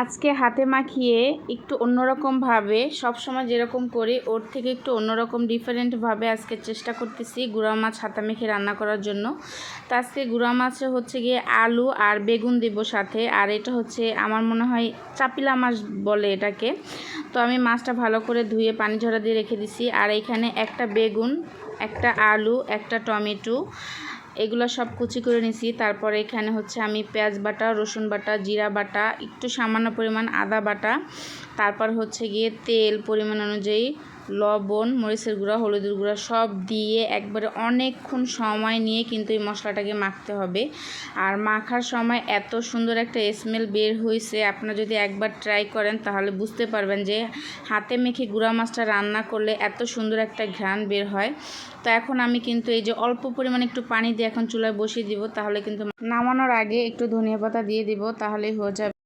আজকে হাতে মাখিয়ে একটু অন্যরকমভাবে সবসময় যেরকম করি, ওর থেকে একটু অন্যরকম ডিফারেন্টভাবে আজকে চেষ্টা করতেছি গুঁড়া মাছ হাতে মেখে রান্না করার জন্য। তো আজকে গুঁড়া মাছে হচ্ছে গিয়ে আলু আর বেগুন দেব সাথে, আর এটা হচ্ছে আমার মনে হয় চাপিলা মাছ বলে এটাকে। তো আমি মাছটা ভালো করে ধুয়ে পানি ঝরা দিয়ে রেখে দিছি, আর এখানে একটা বেগুন, একটা আলু, একটা টমেটো এগুলো সব কুচি করে নিছি। তারপরে এখানে হচ্ছে আমি পেঁয়াজ বাটা, রসুন বাটা, জিরা বাটা, একটু সামান্য পরিমাণ আদা বাটা। তারপর হচ্ছে গিয়ে তেল পরিমাণ অনুযায়ী লবণ, মরিচের গুঁড়া, হলুদের গুঁড়া সব দিয়ে একবারে অনেকক্ষণ সময় নিয়ে কিন্তু এই মশলাটাকে মাখতে হবে। আর মাখার সময় এত সুন্দর একটা স্মেল বের হয়েছে আপনারা যদি একবার ট্রাই করেন তাহলে বুঝতে পারবেন যে হাতে মেখে গুঁড়া মাছটা রান্না করলে এত সুন্দর একটা ঘ্রাণ বের হয়। তো এখন আমি কিন্তু এই যে অল্প পরিমাণে একটু পানি দিয়ে এখন চুলায় বসিয়ে দিব, তাহলে কিন্তু নামানোর আগে একটু ধনিয়া পাতা দিয়ে দিব, তাহলেই হয়ে যাবে।